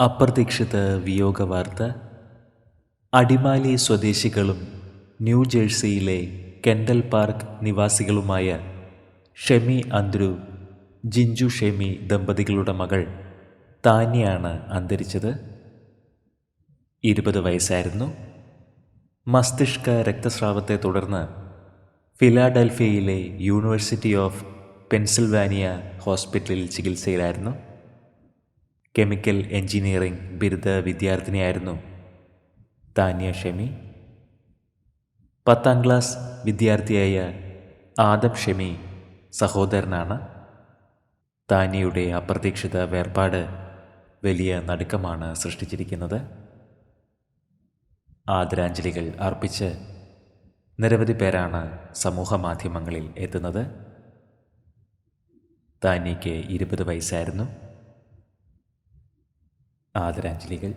അപ്രതീക്ഷിത വിയോഗ വാർത്ത അടിമാലി സ്വദേശികളും ന്യൂജേഴ്സിയിലെ കെൻഡൽ പാർക്ക് നിവാസികളുമായ ഷെമി അന്ദ്രു ജിഞ്ചു ഷെമി ദമ്പതികളുടെ മകൾ താനിയാണ് അന്തരിച്ചത്. ഇരുപത് വയസ്സായിരുന്നു. മസ്തിഷ്ക രക്തസ്രാവത്തെ തുടർന്ന് ഫിലാഡൽഫിയയിലെ യൂണിവേഴ്സിറ്റി ഓഫ് പെൻസിൽവാനിയ ഹോസ്പിറ്റലിൽ ചികിത്സയിലായിരുന്നു. കെമിക്കൽ എഞ്ചിനീയറിംഗ് ബിരുദ വിദ്യാർത്ഥിനിയായിരുന്നു താനിയ ഷെമി. പത്താം ക്ലാസ് വിദ്യാർത്ഥിയായ ആദം ഷെമി സഹോദരനാണ്. താനിയുടെ അപ്രതീക്ഷിത വേർപാട് വലിയ നടുക്കമാണ് സൃഷ്ടിച്ചിരിക്കുന്നത്. ആദരാഞ്ജലികൾ അർപ്പിച്ച് നിരവധി പേരാണ് സമൂഹ മാധ്യമങ്ങളിൽ എത്തുന്നത്. താനിക്ക് ഇരുപത് വയസ്സായിരുന്നു. ആദരാഞ്ജലികൾ.